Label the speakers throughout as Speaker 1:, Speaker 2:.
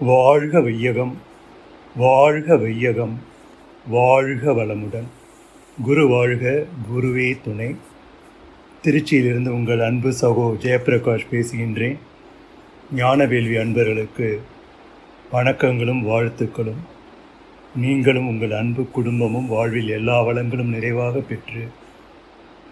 Speaker 1: வாழ்க வையகம் வாழ்க வையகம் வாழ்க வளமுடன். குரு வாழ்க குருவே துணை. திருச்சியிலிருந்து உங்கள் அன்பு சகோ ஜெயபிரகாஷ் பேசுகின்றேன். ஞானவேல்வி அன்பர்களுக்கு வணக்கங்களும் வாழ்த்துக்களும். நீங்களும் உங்கள் அன்பு குடும்பமும் வாழ்வில் எல்லா வளங்களும் நிறைவாக பெற்று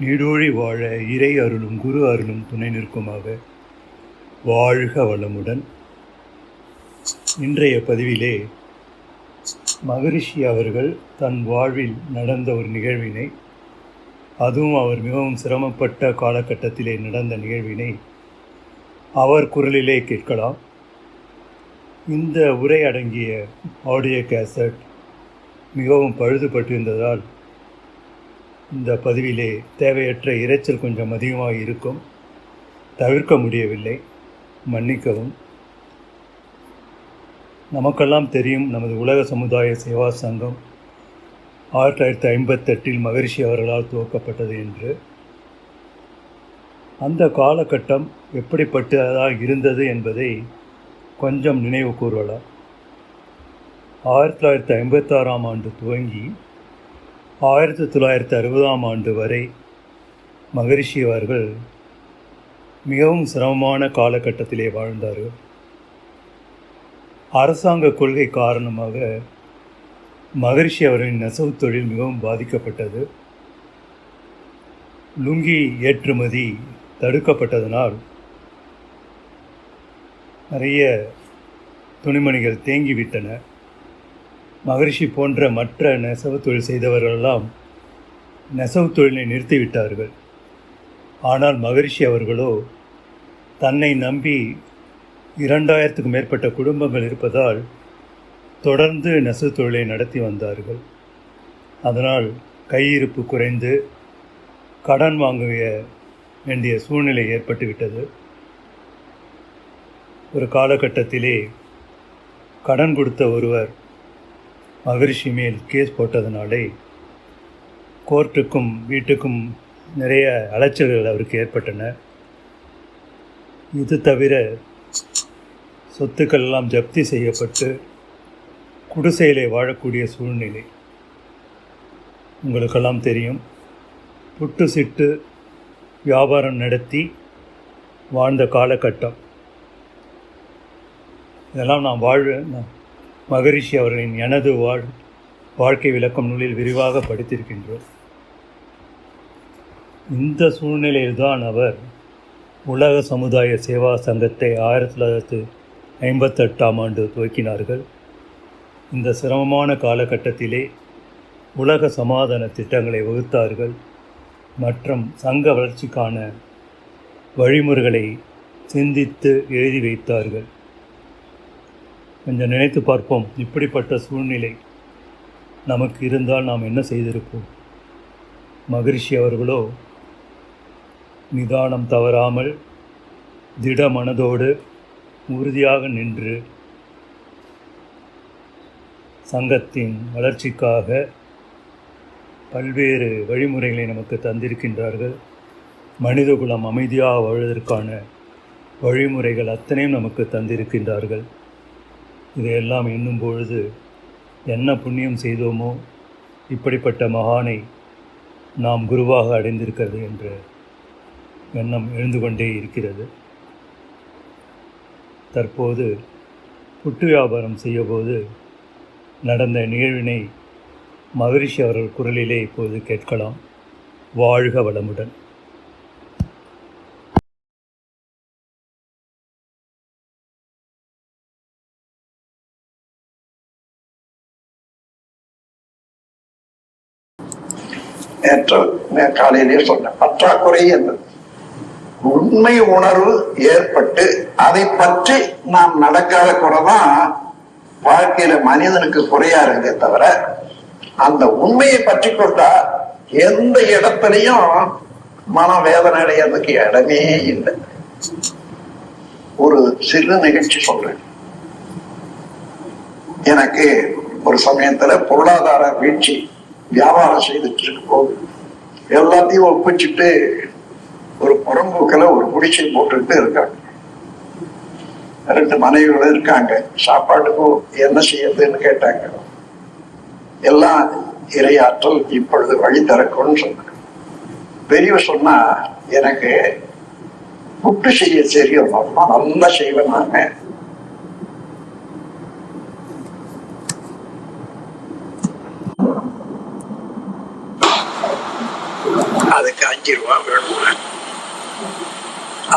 Speaker 1: நீடோழி வாழ இறை அருளும் குரு அருளும் துணை நிற்குமாக. வாழ்க வளமுடன். இன்றைய பதிவிலே மகரிஷி அவர்கள் தன் வாழ்வில் நடந்த ஒரு நிகழ்வினை அதுவும் அவர் மிகவும் சிரமப்பட்ட காலகட்டத்திலே நடந்த நிகழ்வினை அவர் குரலிலே கேட்கலாம். இந்த உரை அடங்கிய ஆடியோ கேசட் மிகவும் பழுதுபட்டிருந்ததால் இந்த பதிவிலே தேவையற்ற இரைச்சல் கொஞ்சம் அதிகமாக இருக்கும் தவிர்க்க முடியவில்லை. மன்னிக்கவும். நமக்கெல்லாம் தெரியும் நமது உலக சமுதாய சேவா சங்கம் ஆயிரத்தி தொள்ளாயிரத்தி ஐம்பத்தெட்டில் மகரிஷி அவர்களால் துவக்கப்பட்டது என்று. அந்த காலகட்டம் எப்படிப்பட்டதாக இருந்தது என்பதை கொஞ்சம் நினைவு கூறலாம். ஆயிரத்தி தொள்ளாயிரத்தி ஐம்பத்தாறாம் ஆண்டு துவங்கி ஆயிரத்தி தொள்ளாயிரத்தி அறுபதாம் ஆண்டு வரை மகரிஷி அவர்கள் மிகவும் சிரமமான காலகட்டத்திலே வாழ்ந்தார்கள். அரசாங்க கொள்கை காரணமாக மகரிஷி அவர்களின் நெசவு தொழில் மிகவும் பாதிக்கப்பட்டது. லுங்கி ஏற்றுமதி தடுக்கப்பட்டதனால் நிறைய துணிமணிகள் தேங்கிவிட்டன. மகரிஷி போன்ற மற்ற நெசவு தொழில் செய்தவர்களெல்லாம் நெசவு தொழிலை நிறுத்திவிட்டார்கள். ஆனால் மகரிஷி அவர்களோ தன்னை நம்பி இரண்டாயிரத்துக்கும் மேற்பட்ட குடும்பங்கள் இருப்பதால் தொடர்ந்து நெசவு தொழிலை நடத்தி வந்தார்கள். அதனால் கையிருப்பு குறைந்து கடன் வாங்க வேண்டிய சூழ்நிலை ஏற்பட்டுவிட்டது. ஒரு காலகட்டத்திலே கடன் கொடுத்த ஒருவர் மகரிஷி மேல் கேஸ் போட்டதனாலே கோர்ட்டுக்கும் வீட்டுக்கும் நிறைய அலைச்சல்கள் அவருக்கு ஏற்பட்டன. இது தவிர சொத்துக்கள் எல்லாம் ஜப்தி செய்யப்பட்டு குடிசையிலே வாழக்கூடிய சூழ்நிலை. உங்களுக்கெல்லாம் தெரியும். புட்டு சிட்டு வியாபாரம் நடத்தி வாழ்ந்த காலகட்டம். இதெல்லாம் நான் வாழ் மகரிஷி அவர்களின் எனது வாழ் வாழ்க்கை விளக்கம் நூலில் விரிவாக படித்திருக்கின்றோம். இந்த சூழ்நிலையில்தான் அவர் உலக சமுதாய சேவா சங்கத்தை ஆயிரத்தி தொள்ளாயிரத்து ஐம்பத்தெட்டாம் ஆண்டு துவக்கினார்கள். இந்த சிரமமான காலகட்டத்திலே உலக சமாதான திட்டங்களை வகுத்தார்கள். மற்றும் சங்க வளர்ச்சிக்கான வழிமுறைகளை சிந்தித்து எழுதி வைத்தார்கள். கொஞ்சம் நினைத்து பார்ப்போம். இப்படிப்பட்ட சூழ்நிலை நமக்கு இருந்தால் நாம் என்ன செய்திருப்போம்? மகிழ்ச்சி அவர்களோ நிதானம் தவறாமல் திட மனதோடு உறுதியாக நின்று சங்கத்தின் வளர்ச்சிக்காக பல்வேறு வழிமுறைகளை நமக்கு தந்திருக்கின்றார்கள். மனிதகுலம் அமைதியாக வாழ்வதற்கான வழிமுறைகள் அத்தனையும் நமக்கு தந்திருக்கின்றார்கள். இதையெல்லாம் எண்ணும் பொழுது என்ன புண்ணியம் செய்தோமோ இப்படிப்பட்ட மகானை நாம் குருவாக அடைந்திருக்கிறது என்று எண்ணம் எழுந்து கொண்டே இருக்கிறது. தற்போது புட்டு வியாபாரம் செய்யபோது நடந்த நிகழ்வினை மகரிஷி அவர்கள் குரலிலே இப்போது கேட்கலாம். வாழ்க வளமுடன்.
Speaker 2: நேற்று காலையிலே சொன்னேன் பற்றாக்குறை என்பது. உண்மை உணர்வு ஏற்பட்டு அதை பற்றி நாம் நடக்காத குறைதான் வாழ்க்கையில மனிதனுக்கு குறையா இருக்கே தவிர அந்த உண்மையை பற்றி கொண்டா எந்த இடத்துலையும் மன வேதனை அடையிறதுக்கு இடமே இல்லை. ஒரு சிறு நிகழ்ச்சி சொல்றேன். எனக்கு ஒரு சமயத்துல பொருளாதார வீழ்ச்சி வியாபாரம் செய்துட்டு இருக்கும் போது எல்லாத்தையும் ஒப்பிச்சுட்டு புறம்போக்கில் ஒரு குடிசை போட்டுக்கிட்டு இருக்காங்க. ரெண்டு மனைவிகளும் இருக்காங்க. சாப்பாட்டுக்கும் என்ன செய்யறதுன்னு கேட்டாங்க. எல்லாம் இரையாற்றல் இப்பொழுது வழி திறக்கும்னு சொன்னாங்க. பெரியவ சொன்னா எனக்கு புட்டு செய்ய தெரியும். நல்லா செய்வேன் நான் அதுக்கு அஞ்சு ரூபாய் வேணும்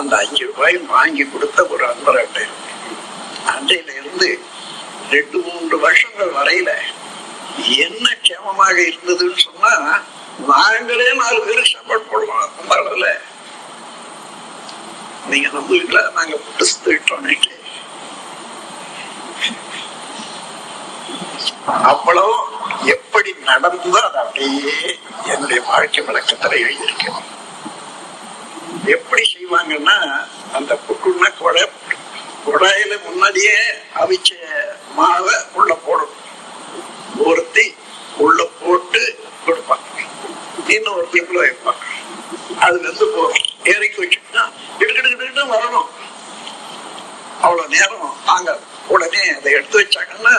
Speaker 2: அந்த அஞ்சு ரூபாய் வாங்கி கொடுத்த ஒரு அன்பர்கிட்ட அன்றையில இருந்து ரெண்டு மூன்று வருஷங்கள் வரையில என்ன க்ஷேமமாக இருந்ததுன்னு சொன்னா நாங்களே நாலு பேருக்கு சம்பளம் போடுவோம் அந்த அளவுல நீங்க நம்புவீங்களா நாங்க புடிச்சுட்டோம் சுத்திட்டோம் அவ்வளவு எப்படி நடந்ததோ அது அப்படியே என்னுடைய வாழ்க்கை விளக்கத்தில் எழுதியிருக்கேன் செய்வாங்கன்னா அந்த புட்டுன்னா கொடை கொடையில முன்னாடியே அவிச்ச மாவை உள்ள போடும் ஒருத்தி உள்ள போட்டு கொடுப்பாங்க. இன்னொரு தீப்புல வைப்பாங்க. அதுல இருந்து போகும் ஏறிக்கு வச்சுட்டா இடுக்கிட்டு வரணும். அவ்வளவு நேரம் தாங்க உடனே அதை எடுத்து வச்சாங்கன்னா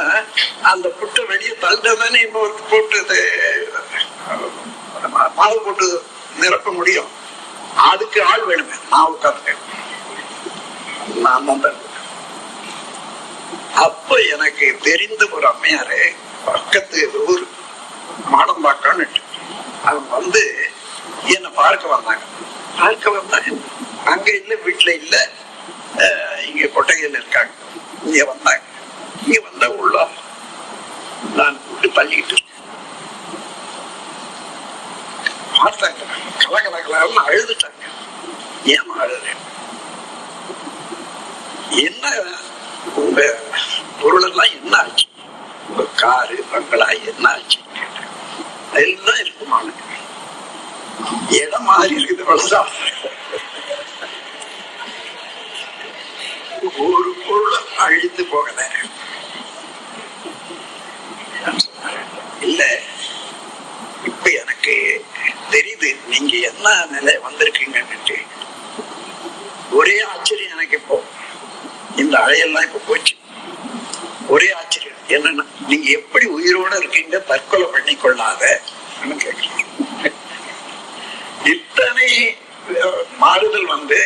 Speaker 2: அந்த புட்டை வெளியே தள்ளிட்டதானே இன்னொரு போட்டு மாவு போட்டு நிரப்ப முடியும். அதுக்கு ஆள் வேணுமே. நான் உட்கார்ந்தேன் நான் தான் அப்ப எனக்கு தெரிந்த ஒரு அம்மையாரு பக்கத்து ஊர் மாடம்பாக்கான்னு அவங்க வந்து என்னை பார்க்க வந்தாங்க. பார்க்க வந்தாங்க. அங்க இல்ல வீட்டுல இல்ல. அஹ், இங்க கொட்டகையில் இருக்காங்க. இங்க வந்தாங்க. இங்க வந்தா உள்ள நான் கூட்டு தள்ளிக்கிட்டு பார்த்தாங்க. கலகலகலான்னு அழுதுட்டாங்க. ஏன் அழுதுறேன் என்ன உங்க பொருள் எல்லாம் என்ன ஆச்சு? உங்க காரு பங்களா என்ன ஆச்சு? எல்லாம் இருக்குமான இடம் மாறி இருக்குது அவ்வளவுதான். ஒரு பொருள் அழிந்து போகல. இல்ல இப்ப எனக்கு தெரியுது நீங்க என்ன நிலை வந்திருக்கீங்கன்னுட்டு. ஒரே ஆச்சரியம் எனக்கு இப்போ. இந்த அழையெல்லாம் இப்ப போச்சு. ஒரே ஆச்சரியம். என்னன்னா நீங்க எப்படி உயிரோட இருக்கீங்க தற்கொலை பண்ணி கொள்ளாத இத்தனை மாறுதல் வந்து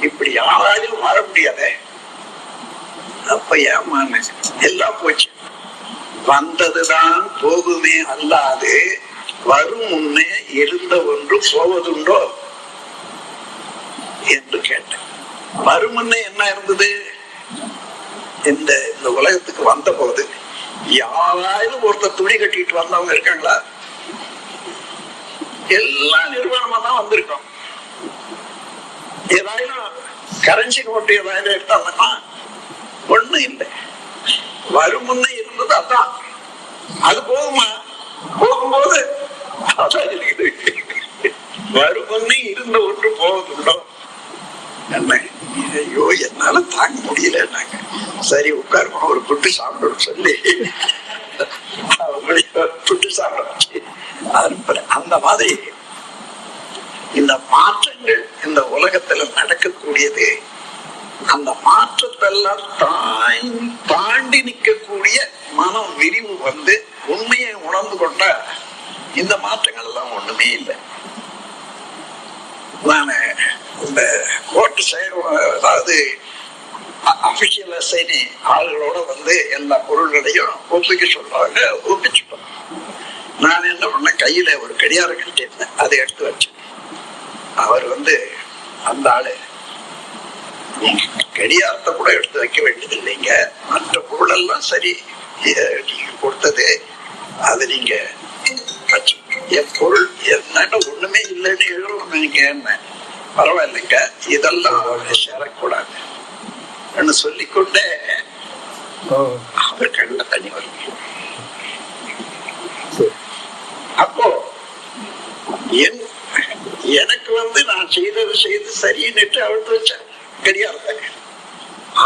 Speaker 2: இப்படி யாராலும் மாற முடியாத. அப்ப ஏமான எல்லாம் போச்சு. வந்ததுதான் போகுமே அல்லாது வரும் முன்னே இருந்த ஒன்று போவதுண்டோ? என்று கேட்டேன். மறுமுன்னே என்ன இருந்தது? இந்த இந்த உலகத்துக்கு வந்த போது யாராவது ஒருத்தர் துணி கட்டிட்டு வந்தவங்க இருக்காங்களா? எல்லா நிர்வாணமா தான் வந்திருக்கோம். ஏதாவது கரன்சி நோட்டு ஏதாவது எடுத்தாங்கன்னா ஒண்ணு இல்லை. வரும் முன்னே இருந்தது அதான். அது போகுமா? போகும்போது அதான் இருக்குது. வரும் முன்னே இருந்த ஒன்று போகுதுண்டோ என்ன ஐயோ என்னால தாங்க முடியலன்னாங்க சரி உட்காருவோம் ஒரு புட்டு சாப்பிடணும் சொல்லி. புட்டு சாப்பிட வச்சு அனுப்புறேன் அந்த மாதிரி இந்த மாற்றங்கள் இந்த உலகத்துல நடக்கக்கூடியது அந்த மாற்றத்தெல்லாம் தாய் தாண்டி நிற்கக்கூடிய மனம் விரிவு வந்து உண்மையை உணர்ந்து கொண்டா இந்த மாற்றங்கள் எல்லாம் ஒண்ணுமே இல்லை. நான் இந்த கோர்ட்டு செயல் அதாவது அபிஷியல் அசைனி ஆளுகளோட வந்து எல்லா பொருள்களையும் ஒப்பிக்க சொல்றாங்க ஒப்பிச்சுட்டோம். நான் என்ன பண்ண கையில ஒரு கடியாரம் கட்டியிருந்தேன் அதை எடுத்து வச்சேன். அவர் வந்து அந்த ஆளு நீங்க கடியாரத்தை கூட எடுத்து வைக்க வேண்டியது இல்லைங்க. மற்ற பொருளெல்லாம் சரி நீங்க கொடுத்தது அது நீங்க வச்சு என் பொருள் என்னன்னு ஒண்ணுமே இல்லைன்னு எழுதணும் நீங்க என்ன? பரவாயில்லைங்க. இதெல்லாம் சேரக்கூடாது. சொல்லிக்கொண்டே அவர் கண்ட தண்ணி வரும்
Speaker 1: சரி
Speaker 2: அப்போ என் எனக்கு வந்து நான் செய்தது செய்து சரின்னுட்டு அழுத்து வச்சேன் கடியாரத்தை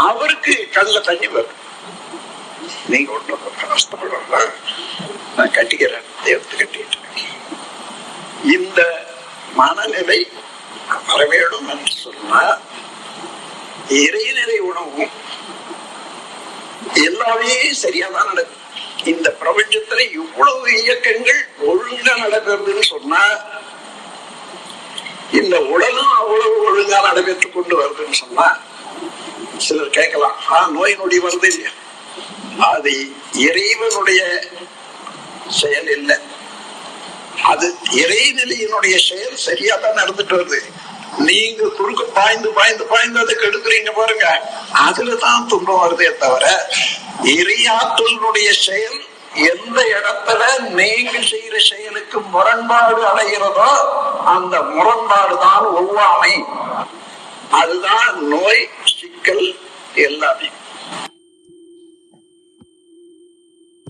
Speaker 2: அவருக்கு கண்ணில் தண்ணி வரும் நீங்க ஒன்றும் நான் கட்டிக்கிறேன். எடுத்து கட்டிட்டேன் இந்த மனநிலை வர வேண்டும் என்று சொன்னா இறைநிலை உணவும் எல்லாமே சரியா தான் நடக்கும் இந்த பிரபஞ்சத்துல இவ்வளவு இயக்கங்கள் ஒழுங்கா நடக்கிறதுன்னு சொன்னா இந்த உடலும் அவ்வளவு ஒழுங்கா நடைபெற்றுக் கொண்டு வருதுன்னு சொன்னா சிலர் கேட்கலாம் ஆ நோய் நொடி வருது இல்லையா? அது இறைவனுடைய செயல் இல்லை. அது இறைநிலையினுடைய செயல் சரியா தான் நடந்துட்டு வருது. நீங்க குறுக்கு பாய்ந்து பாய்ந்து பாய்ந்து அதை கெடுக்குறீங்க பாருங்க. அதுலதான் துன்பம் வருதே தவிர இறையாற்றலுடைய செயல் எந்த இடத்துல நீங்க செய்யற செயலுக்கு முரண்பாடு அடைகிறதோ அந்த முரண்பாடு தான் ஒவ்வாமை. அதுதான் நோய் சிக்கல் எல்லாமே.